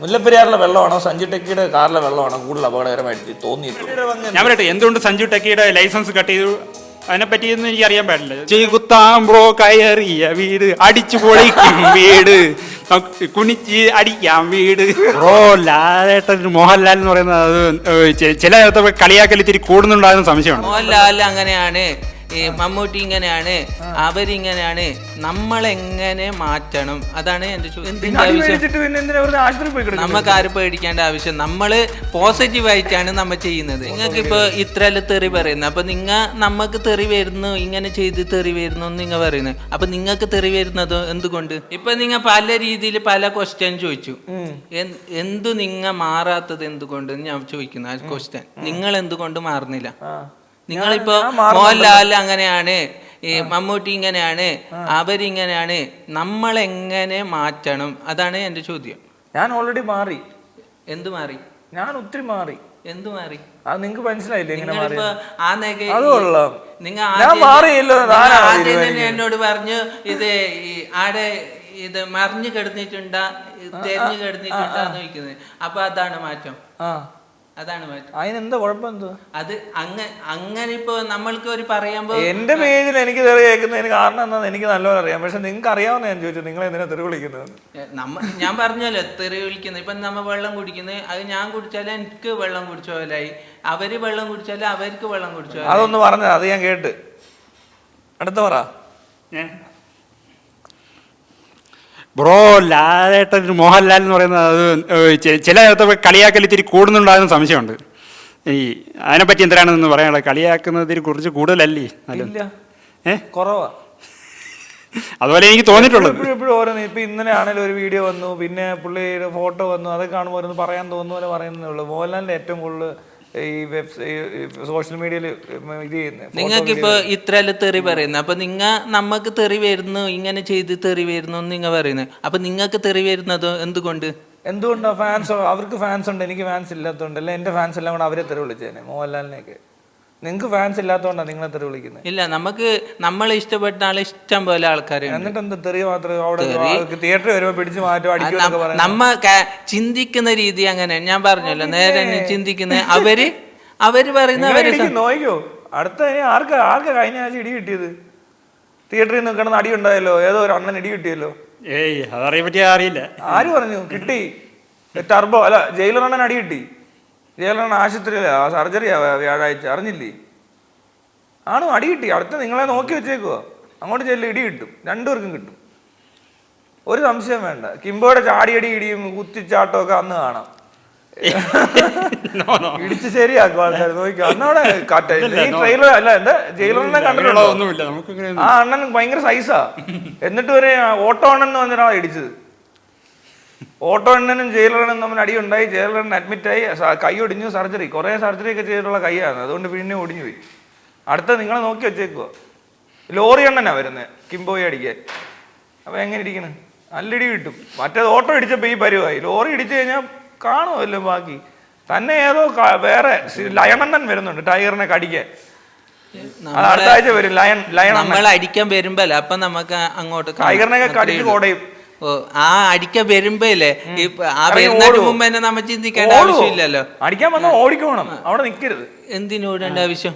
മുല്ലപ്പെരിയാറിലെ വെള്ളമാണോ? സഞ്ജു ടെക്കിയുടെ കാറിലെ വെള്ളമാണോ? കൂടുതൽ അപകടകരമായിട്ട് തോന്നിയിട്ടുള്ളത്. ഞാൻ പറയട്ടെ എന്തുകൊണ്ട് സഞ്ജു ടെക്കിയുടെ ലൈസൻസ് കട്ട് ചെയ്തു? അതിനെപ്പറ്റി പറ്റിയൊന്നും എനിക്ക് അറിയാൻ പാടില്ല. ചെയ്കുത്താമ്പ്രോ കയറിയ വീട് അടിച്ചു പൊളിക്കും വീട്. കുണിച്ച് കുനിച്ച് അടിക്കാം വീട്. ബ്രോ ലാലേട്ടൻ മോഹൻലാൽ എന്ന് പറയുന്നത് അത് ചില നേരത്തെ കളിയാക്കൽ ഇത്തിരി കൂടുന്നുണ്ടാകുന്ന സംശയമാണ് മോഹൻലാൽ അങ്ങനെയാണ്. മമ്മൂട്ടി ഇങ്ങനെയാണ് അവരിങ്ങനെയാണ് നമ്മളെങ്ങനെ മാറ്റണം? അതാണ് എന്റെ ചോദ്യം എന്തിന്റെ ആവശ്യം? നമുക്ക് ആരും പേടിക്കേണ്ട ആവശ്യം. നമ്മൾ പോസിറ്റീവ് ആയിട്ടാണ് നമ്മൾ ചെയ്യുന്നത്. നിങ്ങൾക്ക് ഇപ്പൊ ഇത്രല്ല തെറി പറയുന്നത്. അപ്പൊ നിങ്ങ നമുക്ക് തെറി വരുന്നു ഇങ്ങനെ ചെയ്ത് തെറി വരുന്നു എന്ന് നിങ്ങൾ പറയുന്നത് അപ്പൊ നിങ്ങൾക്ക് തെറി വരുന്നത് എന്തുകൊണ്ട്? ഇപ്പൊ നിങ്ങൾ പല രീതിയിൽ പല ക്വസ്റ്റ്യൻ ചോദിച്ചു. എന്ത്- നിങ്ങ മാറാത്തത് എന്തുകൊണ്ട് ഞാൻ ചോദിക്കുന്നു ആ ക്വസ്റ്റ്യൻ നിങ്ങൾ എന്തുകൊണ്ട് മാറുന്നില്ല. നിങ്ങളിപ്പോ മോഹൻലാൽ അങ്ങനെയാണ് ഈ മമ്മൂട്ടി ഇങ്ങനെയാണ് അവരിങ്ങനെയാണ് നമ്മളെങ്ങനെ മാറ്റണം? അതാണ് എന്റെ ചോദ്യം. ഞാൻ ഓൾറെഡി മാറി. എന്ത് മാറി? ഞാൻ ഒത്തിരി മാറി. എന്ത് മാറി? അത് നിങ്ങക്ക് മനസ്സിലായില്ലേ ഇങ്ങനെ മാറി നിങ്ങളിപ്പോ ആ നെഗ അത് കൊള്ളാം. നിങ്ങ ഞാൻ ആദ്യം- മാറിയല്ലോ, നിങ്ങ താനാ ആദ്യം തന്നെ തീരുമാനിക്കുന്നത്. എന്നോട് പറഞ്ഞു ഇത് ആടെ ഇത് മറിഞ്ഞു കിടന്നിട്ടുണ്ടാ തെരഞ്ഞു കിടന്നിട്ടുണ്ടാ എന്ന് ചോദിക്കുന്നത്. അപ്പൊ അതാണ് മാറ്റം. അതാണ് മാറ്റം അതിനെന്താ കുഴപ്പം അത് അങ്ങ അങ്ങനെ ഇപ്പൊ നമ്മൾക്ക് ഒരു പറയുമ്പോ എന്റെ പേജിൽ എനിക്ക് തെറി കേൾക്കുന്നതിന് കാരണം എന്താണെന്ന് എനിക്ക് നല്ലോണം അറിയാം. പക്ഷെ നിങ്ങൾക്ക് അറിയാവുന്ന ഞാൻ ചോദിച്ചു നിങ്ങൾ എന്തിനാ തെറി വിളിക്കുന്നത്? നമ്മ ഞാൻ പറഞ്ഞല്ലോ തെറി വിളിക്കുന്നത്. ഇപ്പൊ നമ്മ വെള്ളം കുടിക്കുന്നത് അത് ഞാൻ കുടിച്ചാലും എനിക്ക് വെള്ളം കുടിച്ച പോലായി. അവർ വെള്ളം കുടിച്ചാലും അവർക്ക് വെള്ളം കുടിച്ച പോലെ അതൊന്ന് പറഞ്ഞത് അത് ഞാൻ കേട്ട്. അടുത്ത പറ. ഏ? ബ്രോ ലാലേട്ടൻ മോഹൻലാൽ എന്ന് പറയുന്നത് അത് ചില നേരത്തെ കളിയാക്കൽ ഇത്തിരി കൂടുന്നുണ്ടാകുന്ന സംശയമുണ്ട്. ഈ അതിനെപ്പറ്റി എന്തിനാണെന്ന് പറയാനുള്ളത് കളിയാക്കുന്നതിൽ കുറച്ച് കൂടുതലല്ലേ? നല്ലത് ഇല്ല. ഏ? കുറവാ. അതുപോലെ എനിക്ക് തോന്നിയിട്ടുള്ളത്. എപ്പോഴും എപ്പോഴും ഓരോന്ന് ഇപ്പൊ ഇന്നലെ ആണെങ്കിലും ഒരു വീഡിയോ വന്നു പിന്നെ പുള്ളിയുടെ ഫോട്ടോ വന്നു അതൊക്കെ കാണുമ്പോൾ പറയാൻ തോന്നുന്ന പോലെ പറയുന്നേ ഉള്ളൂ. മോഹൻലാലിന്റെ ഏറ്റവും കൂടുതൽ ഈ വെബ് സോഷ്യൽ മീഡിയയിൽ ഇത് ചെയ്യുന്നത് നിങ്ങൾക്കിപ്പോ ഇത്രല്ല തെറി പറയുന്നത് അപ്പൊ നിങ്ങ നമുക്ക് തെറി വരുന്നു ഇങ്ങനെ ചെയ്ത് തെറി വരുന്നു എന്ന് നിങ്ങ പറയുന്നത് അപ്പൊ നിങ്ങൾക്ക് തെറി വരുന്നത് എന്തുകൊണ്ട്? എന്തുകൊണ്ടോ ഫാൻസ് അവർക്ക് ഫാൻസ് ഉണ്ട് എനിക്ക് ഫാൻസ് ഇല്ലാത്തതുകൊണ്ട് അല്ലെ എന്റെ ഫാൻസ് എല്ലാം കൂടെ അവരെ തെറി വിളിച്ചേനെ മോഹൻലാലിനെയൊക്കെ. നിങ്ങൾക്ക് ഫാൻസ് ഇല്ലാത്തതുകൊണ്ടാണ് നിങ്ങളെ തെറി വിളിക്കുന്നത് ഇല്ല നമുക്ക് നമ്മൾ ഇഷ്ടപ്പെട്ട ആളെ ഇഷ്ടം പോലെ ആൾക്കാർ എന്നിട്ട് എന്താ തെറി മാത്രം അവിടെ തിയേറ്ററിൽ വരുമ്പോൾ പിടിച്ചു മാറ്റും അടിക്കും നമ്മ ചിന്തിക്കുന്ന രീതി അങ്ങനെ ഞാൻ പറഞ്ഞല്ലോ നേരെ ചിന്തിക്കുന്ന. അവർ അവർ പറയുന്ന അവർ നോക്കിയോ അടുത്ത ആർക്ക് ആർക്ക് കഴിഞ്ഞ ആഴ്ച ഇടി കിട്ടിയത്? തിയേറ്ററിൽ നിന്ന് കിടന്ന് അടി ഉണ്ടായല്ലോ ഏതോ ഒരു അണ്ണൻ ഇടി കിട്ടിയല്ലോ. ഏയ് അതറിയെ പറ്റി അറിയില്ല. ആര് പറഞ്ഞു? കിട്ടി. ടർബോ അല്ല ജയിലർ അണ്ണൻ അടി കിട്ടി. ജയിലറണ്ണൻ സർജറി സർജറിയാ വ്യാഴാഴ്ച അറിഞ്ഞില്ലേ? ആണോ? അടി കിട്ടി. അടുത്ത നിങ്ങളെ നോക്കി വെച്ചേക്കുവോ? അങ്ങോട്ട് ചെല്ലും ഇടി കിട്ടും. രണ്ടുപേർക്കും കിട്ടും. ഒരു സംശയം വേണ്ട. കിംബോയുടെ ചാടിയടി ഇടിയും കുത്തിച്ചാട്ടവും ഒക്കെ അന്ന് കാണാം. ഇടിച്ച് ശരിയാക്കും ആൾക്കാർ നോക്കിക്കോ. അന്നവിടെ ട്രെയിലർ അല്ല എന്താ? ജയിലറിനെ കണ്ടിട്ടുണ്ടോ? ആ അണ്ണൻ ഭയങ്കര സൈസാ എന്നിട്ട് വരെ ഓട്ടോ അണ്ണൻ എന്ന് പറഞ്ഞൊരാളാ ഇടിച്ചത്. ഓട്ടോ എണ്ണനും ജയിലറണ്ണനും തമ്മിൽ അടി ഉണ്ടായി അഡ്മിറ്റായി അഡ്മിറ്റ് ആയി കൈ ഒടിഞ്ഞു സർജറി കുറെ സർജറി ഒക്കെ ചെയ്തിട്ടുള്ള കൈയാണ്. അതുകൊണ്ട് പിന്നെ ഒടിഞ്ഞു പോയി. അടുത്ത നിങ്ങളെ നോക്കി വെച്ചേക്കുക ലോറി എണ്ണനാ വരുന്നത് കിംബോയി അടിക്കാൻ. അപ്പൊ എങ്ങനെ ഇരിക്കണം? നല്ലിടി കിട്ടും. മറ്റേത് ഓട്ടോ ഇടിച്ചപ്പോ ഈ പരുവായി. ലോറി ഇടിച്ചു കഴിഞ്ഞാൽ കാണുമല്ലോ ബാക്കി? തന്നെ ഏതോ വേറെ ലയണണ്ണൻ വരുന്നുണ്ട് ടൈഗറിനെ കടിക്കാൻ. അടുത്ത ആഴ്ച വരും. ലയൺ ലയൺ നമ്മൾ അടിക്കാൻ വരുമ്പോ അപ്പൊ നമുക്ക് അങ്ങോട്ട് ടൈഗറിനെ കടിച്ചു കോടയും. ആ അടിക്ക വരുമ്പോല്ലേ ഇപ്പൊ ആ വരുന്നതിന്? മുമ്പ് തന്നെ നമ്മ ചിന്തിക്കേണ്ട ആവശ്യമില്ലല്ലോ. അടിക്കാൻ വന്നാൽ ഓടിക്കോണം അവിടെ നിൽക്കരുത് എന്തിനു ഓടേണ്ട ആവശ്യം?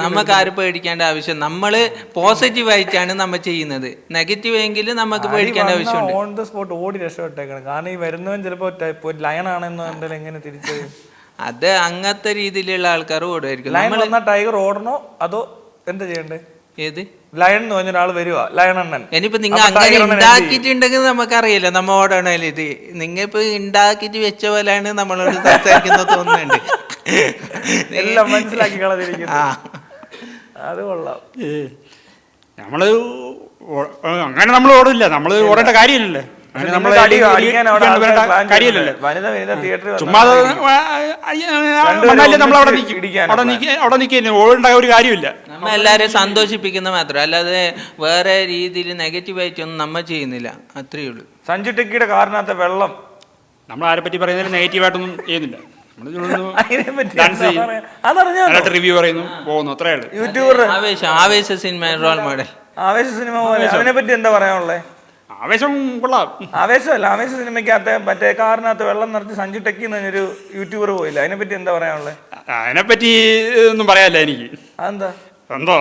നമുക്ക് ആരും പേടിക്കേണ്ട ആവശ്യം. നമ്മൾ പോസിറ്റീവ് ആയിട്ടാണ് നമ്മൾ ചെയ്യുന്നത്. നെഗറ്റീവ് എങ്കിൽ നമുക്ക് പേടിക്കേണ്ട ആവശ്യമുണ്ട്. ഓൺ ദ സ്പോട്ട് ഓടി രക്ഷപ്പെട്ടേക്കണം. കാരണം ഈ വരുന്നവൻ ചിലപ്പോ ലയൺ ആണെന്നോ എന്തായാലും എങ്ങനെ തിരിച്ച്? അത് അങ്ങനത്തെ രീതിയിലുള്ള ആൾക്കാർ ഓടുമായിരിക്കും. നമ്മൾ ടൈഗർ ഓടണോ? അതോ എന്താ ചെയ്യണ്ടേ? ഏത്? ലയൺ എന്ന് പറഞ്ഞ ഒരാൾ വരുവാ ലയൺ അണ്ണൻ. ഇനിയിപ്പോ നിങ്ങൾ അങ്ങനെ? ഉണ്ടാക്കിയിട്ടുണ്ടെങ്കിൽ നമുക്കറിയില്ല നമ്മ ഓടണേൽ ഇത് നിങ്ങ ഇപ്പൊ ഉണ്ടാക്കിയിട്ട് വെച്ച പോലെയാണ് നമ്മളോട് സംസാരിക്കുന്നത് തോന്നുന്നുണ്ട്. എല്ലാം മനസ്സിലാക്കി കളഞ്ഞിരിക്കുന്നു. ആ. അത് കൊള്ളാം. നമ്മൾ അങ്ങനെ നമ്മൾ ഓടില്ല. നമ്മൾ ഓടേണ്ട കാര്യമില്ലല്ലേ. അങ്ങനെ നമ്മൾ അടി അടിക്കാൻ അവിടെ ആൾക്കാർ വരേണ്ട plan കാര്യമില്ലല്ലോ. വനിത വനിത തിയേറ്ററിൽ ചുമ്മാ അത് വന്നാലേ നമ്മൾ അവിടെ നിൽക്കും അവിടെ നിൽക്കുക അവിടെ നിൽക്കുക ഓടേണ്ട ഒരു കാര്യമില്ല. നമ്മ എല്ലാവരും സന്തോഷിപ്പിക്കുന്ന മാത്രം. അല്ലാതെ വേറെ രീതിയിൽ നെഗറ്റീവ് ആയിട്ടൊന്നും നമ്മൾ ചെയ്യുന്നില്ല. അത്രയേ ഉള്ളൂ. സഞ്ജു ടെക്കിയുടെ കാറിനകത്തെ വെള്ളം. നമ്മൾ ആരെ പറ്റി പറയുന്നതിൽ നെഗറ്റീവായിട്ടൊന്നും ചെയ്യുന്നില്ല. നമ്മൾ റിവ്യൂ പറയുന്നു. പോകുന്നു. അത്രേ ഉള്ളൂ. യൂട്യൂബർ. ആവേശം. ആവേശ സിനിമ റോൾ മോഡൽ ആവേശ സിനിമ പോലെ. അതിനെ പറ്റി എന്താ പറയാനുള്ളത് ആവേശം കൊള്ളാം. ആവേശമല്ല. ആവേശ സിനിമയ്ക്കകത്ത് മറ്റേ കാറിനകത്ത് വെള്ളം നിറച്ച് സഞ്ജു ടെക്കി എന്ന് പറഞ്ഞൊരു യൂട്യൂബർ പോയില്ല? അതിനെപ്പറ്റി എന്താ പറയാനുള്ളത് അതിനെപ്പറ്റി ഒന്നും പറയാനില്ല എനിക്ക്. അതെന്താ? എന്തോ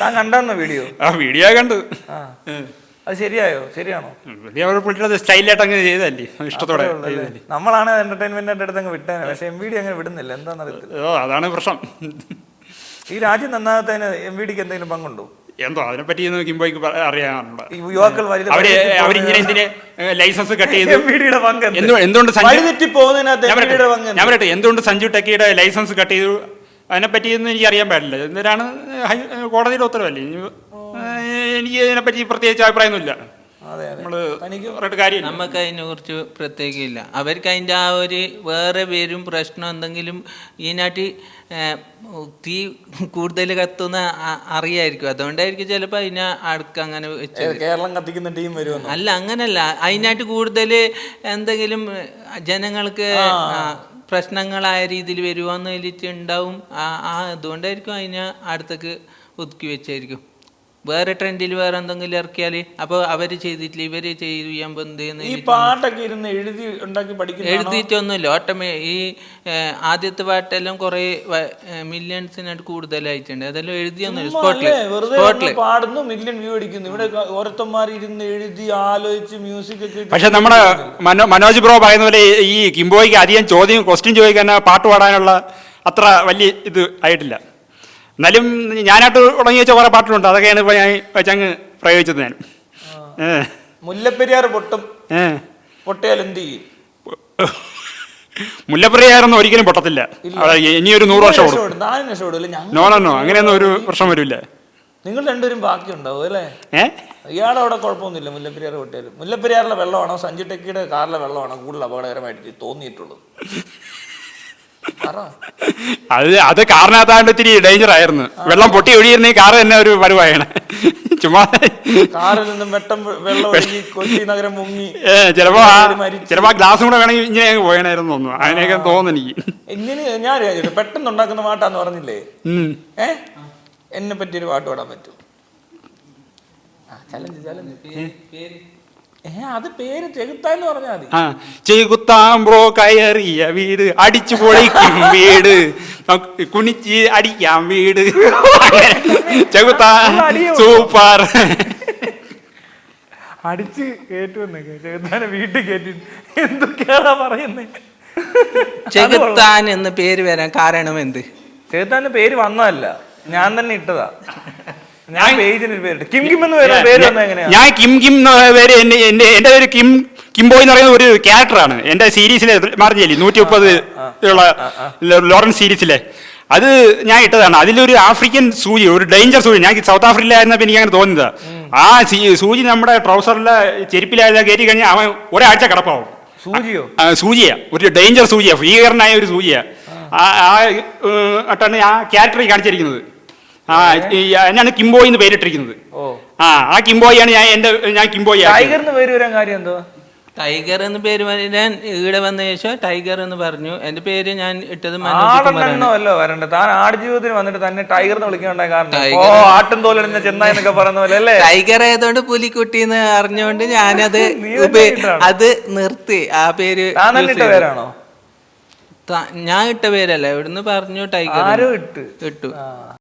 താൻ കണ്ടോ വീഡിയോ? ആ വീഡിയോ കണ്ടു. അത് ശരിയായോ? ശരിയാണോ? വീഡിയോ അവർ പുള്ളിയുടെ സ്റ്റൈലായിട്ട് അങ്ങനെ ചെയ്തല്ലേ ഇഷ്ടത്തോടെ നമ്മളാണ് എന്റർടൈൻമെന്റിന്റെ അടുത്ത് അങ്ങ് വിട്ടേ പക്ഷെ എം വി ഡി അങ്ങനെ വിടുന്നില്ല. എന്താണെന്നറിയത്തില്ല ഓ അതാണ് പ്രശ്നം. ഈ രാജ്യം നന്നാകത്തതിന് എം വി ഡിക്ക് എന്തെങ്കിലും പങ്കുണ്ടോ? എന്തോ അതിനെ പറ്റി കിംബോയ്ക്ക് അറിയാനുള്ള യുവാക്കൾ വലുത് അവർ അവരിങ്ങനെ പോകുന്നതിന് ലൈസൻസ് കട്ട് ചെയ്ത്? ഞാൻ പറയട്ടെ എന്തുകൊണ്ട് സഞ്ജു ടെക്കിയുടെ ലൈസൻസ് കട്ട് ചെയ്തു? അതിനെപ്പറ്റി ഒന്നും എനിക്ക് അറിയാൻ പാടില്ല എന്തിനാണ് ഹൈ- കോടതിയുടെ ഉത്തരവല്ലേ? എനിക്ക് ഇതിനെപ്പറ്റി പ്രത്യേകിച്ച് അഭിപ്രായമൊന്നുമില്ല. നമുക്ക് അതിനെ കുറിച്ച് പ്രത്യേകമില്ല. അവർക്ക് അതിന്റെ ആ ഒരു വേറെ പേരും പ്രശ്നം എന്തെങ്കിലും ഈ നാട്ടിൽ തീ കൂടുതൽ കത്തുന്ന അറിയായിരിക്കും. അതുകൊണ്ടായിരിക്കും ചിലപ്പോൾ അതിനെ അടുക്ക അങ്ങനെ വെച്ച് കേരളം കത്തിക്കുന്ന ടീം വരുമോ അല്ല അങ്ങനല്ല. അതിനായിട്ട് കൂടുതൽ എന്തെങ്കിലും ജനങ്ങൾക്ക് പ്രശ്നങ്ങളായ രീതിയിൽ വരുവാന്ന് ഉണ്ടാവും ആ ആ അതുകൊണ്ടായിരിക്കും അതിനെ അടുത്തേക്ക് ഒതുക്കി വെച്ചായിരിക്കും വേറെ ട്രെൻഡിൽ വേറെ എന്തെങ്കിലും ഇറക്കിയാൽ അപ്പോൾ അവർ ചെയ്തിട്ടില്ല ഇവർ ചെയ്യുമ്പോൾ എന്ത് ഈ ചെയ്യുന്ന പാട്ടൊക്കെ ഇരുന്ന് എഴുതി ഉണ്ടാക്കി പഠിക്കുന്ന എഴുതിയിട്ടൊന്നുമില്ല. ഓട്ടോമേ ഈ ആദ്യത്തെ പാട്ടെല്ലാം കുറെ മില്യൺസിനായിട്ട് കൂടുതലായിട്ടുണ്ട്. അതെല്ലാം എഴുതിയൊന്നുമില്ല സ്പോട്ടിൽ സ്പോട്ടിൽ പാടുന്നു മില്യൺ വ്യൂ അടിക്കുന്നു. ഇവിടെ ഓരോരുത്തന്മാർ ഇരുന്ന് എഴുതി ആലോചിച്ച് മ്യൂസിക് ഒക്കെ പക്ഷെ നമ്മുടെ മനോ മനോജ് ബ്രോ പറയുന്ന പോലെ ഈ കിംബോയ്ക്ക് അധികം ചോദ്യം ക്വസ്റ്റ്യൻ ചോദിക്കാൻ പാട്ട് പാടാനുള്ള അത്ര വലിയ ഇത് ആയിട്ടില്ല. എന്നാലും ഞാനായിട്ട് തുടങ്ങി വെച്ച കുറേ പാട്ടുണ്ട് അതൊക്കെയാണ് ഇപ്പോൾ ഞാൻ വെച്ചങ്ങ് പ്രയോഗിച്ചത് ഞാൻ. മുല്ലപ്പെരിയാറ് മുല്ലപ്പെരിയാർ പൊട്ടും. പൊട്ടിയാൽ എന്ത് ചെയ്യും? മുല്ലപ്പെരിയാറൊന്നും ഒരിക്കലും പൊട്ടത്തില്ല. ഇനിയൊരു നൂറ് വർഷം നോ നോ നോ. അങ്ങനെയൊന്നും ഒരു പ്രശ്നം വരില്ല നിങ്ങൾ രണ്ടുപേരും ബാക്കി ഉണ്ടാവും അല്ലേ? ഇയാളെ അവിടെ കുഴപ്പമൊന്നുമില്ല മുല്ലപ്പെരിയാർ പൊട്ടിയാലും മുല്ലപ്പെരിയാറിലെ വെള്ളമാണോ? സഞ്ജു ടെക്കിയുടെ കാറിലെ വെള്ളമാണോ കൂടുതൽ അപകടകരമായിട്ട് തോന്നിയിട്ടുള്ളത്? പറ അത് അത് കാറിനകത്താണ്ട് ഇത്തിരി ഡേഞ്ചർ ആയിരുന്നു. വെള്ളം പൊട്ടി ഒഴിയിരുന്ന ഈ കാറ് തന്നെ ഒരു പരുവായാണ്. ചുമ്മാ കാറിൽ നിന്നും വെട്ടം വെള്ളം ഒഴുകി കൊച്ചി നഗരം മുങ്ങി. ചിലപ്പോ ചിലപ്പോ ആ ഗ്ലാസും കൂടെ വേണമെങ്കിൽ ഇങ്ങനെ പോയണായിരുന്നു തോന്നുന്നു. അതിനെയൊക്കെ തോന്നുന്നു എനിക്ക്. ഇങ്ങനെ ഞാൻ പെട്ടെന്ന് ഉണ്ടാക്കുന്ന പാട്ടാന്ന് പറഞ്ഞില്ലേ? ഏ? എന്നെ പറ്റി ഒരു പാട്ട് പാടാൻ പറ്റും ചലഞ്ച് ചലഞ്ച് ഏ അത് പേര് ചെകുത്താന്ന് പറഞ്ഞാൽ മതി. ആ ചെകുത്താമ്പ്രോ കയറിയ വീട് അടിച്ചു പൊളിക്കും വീട്. കുണിച്ച് കുനിച്ച് അടിക്കാം വീട്. ചെകുത്താ സൂപ്പർ. അടിച്ച് കേട്ടുവന്നൊക്കെ ചെകുത്താനെ വീട്ടിൽ കയറ്റി എന്തൊക്കെയാണാ പറയുന്നേ? ചെകുത്താൻ എന്ന് പേര് വരാൻ കാരണം എന്ത്? ചെകുത്താന്റെ പേര് വന്നതല്ല ഞാൻ തന്നെ ഇട്ടതാ. ഞാൻ പേജിന് കിം കിം എന്ന് പേര് പേര് വന്നത് എങ്ങനെയാ? ഞാൻ കിം കിം എന്ന പേര് എന്റെ എന്റെ എന്റെ പേര് കിം കിംബോയ് എന്ന് പറയുന്ന ഒരു ക്യാരക്ടറാണ് എന്റെ സീരീസിലെ മാർജിയല്ലേ നൂറ്റി മുപ്പത് ഉള്ള ലോറൻസ് സീരീസിലെ. അത് ഞാൻ ഇട്ടതാണ്. അതിലൊരു ആഫ്രിക്കൻ സൂചി ഒരു ഡേഞ്ചർ സൂചി. ഞാൻ സൗത്ത് ആഫ്രിക്കയിലായിരുന്നപ്പോൾ എനിക്ക് അങ്ങനെ തോന്നുന്നത് ആ സൂചി നമ്മുടെ ട്രൗസറിലെ ചെരുപ്പിലായത് കയറ്റി കഴിഞ്ഞാൽ അവൻ ഒരാഴ്ച കിടപ്പാവും. സൂചിയോ? ഒരു ഡേഞ്ചർ സൂചിയാ. ഭീകരനായ ഒരു സൂചിയാ. ആ. ആ ക്യാരക്ടറിൽ കാണിച്ചിരിക്കുന്നത്. ആ ഈ എന്നാണ് കിംബോയ് എന്ന് പേരിട്ടിരിക്കുന്നത്. ഓ. ആ ആ കിംബോയാണ് ഞാൻ എന്റെ ഞാൻ കിംബോയ്. ടൈഗർ എന്ന് പേര് വരാൻ കാര്യം എന്തോ ടൈഗർ എന്ന് പേര് വരാൻ ഈടെ വന്ന ശേഷം ടൈഗർ എന്ന് പറഞ്ഞു. എന്റെ പേര് ഞാൻ ഇട്ടത് ആടെണ്ണോ വരണ്ട താൻ ആടുജീവിതത്തിന് വന്നിട്ട് തന്നെ ടൈഗർ എന്ന് വിളിക്കാണ്ടായ കാരണം. ഓ ആട്ടും തോലണിഞ്ഞ ചെന്നായി എന്നൊക്കെ പറയുന്ന പോലെ അല്ലേ? ടൈഗർ ആയതുകൊണ്ട് പുലിക്കുട്ടി എന്ന് അറിഞ്ഞുകൊണ്ട് ഞാനത് അത് നിർത്തി. ആ പേര് പേരാണോ? ഞാൻ ഇട്ട പേരല്ല. ഇവിടുന്ന് പറഞ്ഞു ടൈഗർ ആരോ ഇട്ട്. ഇട്ടു. ആ.